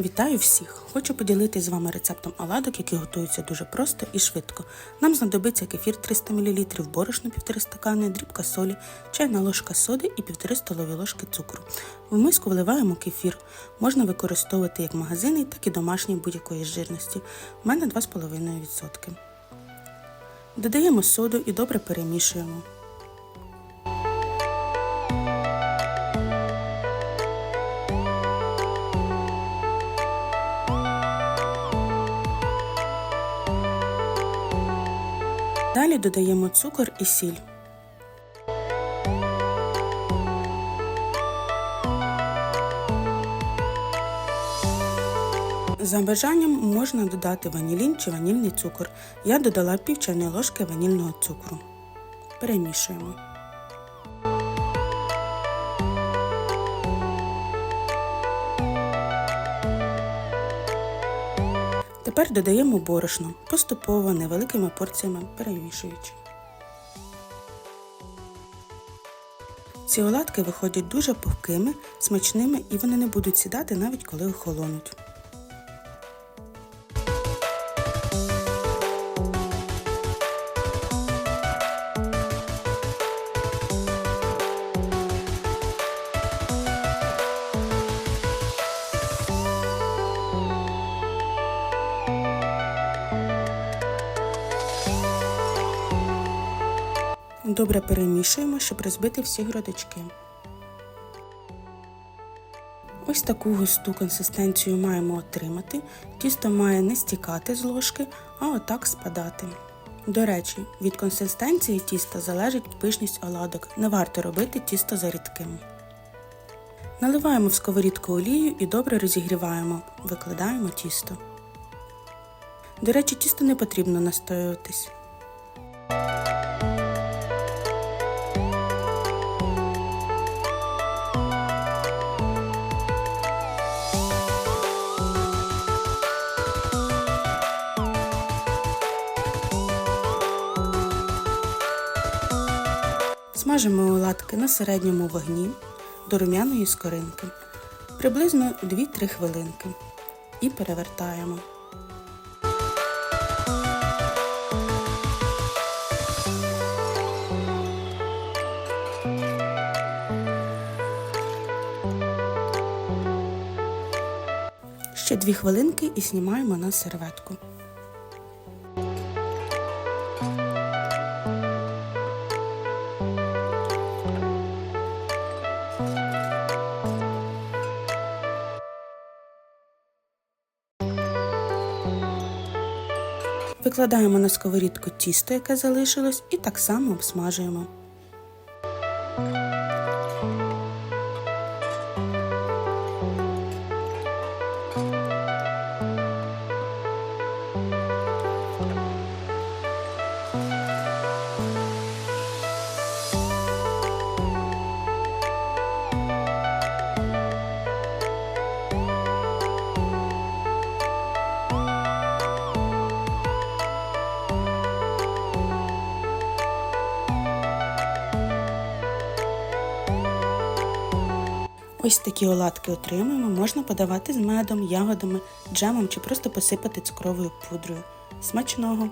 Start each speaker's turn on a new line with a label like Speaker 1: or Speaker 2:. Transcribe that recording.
Speaker 1: Вітаю всіх! Хочу поділитися з вами рецептом оладок, які готуються дуже просто і швидко. Нам знадобиться кефір 300 мл, борошно 1,5 стакани, дрібка солі, чайна ложка соди і 1,5 столові ложки цукру. В миску вливаємо кефір. Можна використовувати як магазинний, так і домашній будь-якої жирності. У мене 2,5%. Додаємо соду і добре перемішуємо. Далі додаємо цукор і сіль. За бажанням можна додати ванілін чи ванільний цукор. Я додала пів ложки ванільного цукру. Перемішуємо. Тепер додаємо борошно, поступово невеликими порціями перемішуючи. Ці оладки виходять дуже пухкими, смачними і вони не будуть сідати навіть коли охолонуть. Добре перемішуємо, щоб розбити всі грудочки. Ось таку густу консистенцію маємо отримати. Тісто має не стікати з ложки, а отак спадати. До речі, від консистенції тіста залежить пишність оладок. Не варто робити тісто зарідким. Наливаємо в сковорідку олію і добре розігріваємо. Викладаємо тісто. До речі, тісто не потрібно настоюватись. Смажимо оладки на середньому вогні до рум'яної скоринки. Приблизно 2-3 хвилинки. І перевертаємо. Ще 2 хвилинки і знімаємо на серветку. Викладаємо на сковорідку тісто, яке залишилось, і так само обсмажуємо. Ось такі оладки отримуємо, можна подавати з медом, ягодами, джемом чи просто посипати цукровою пудрою. Смачного!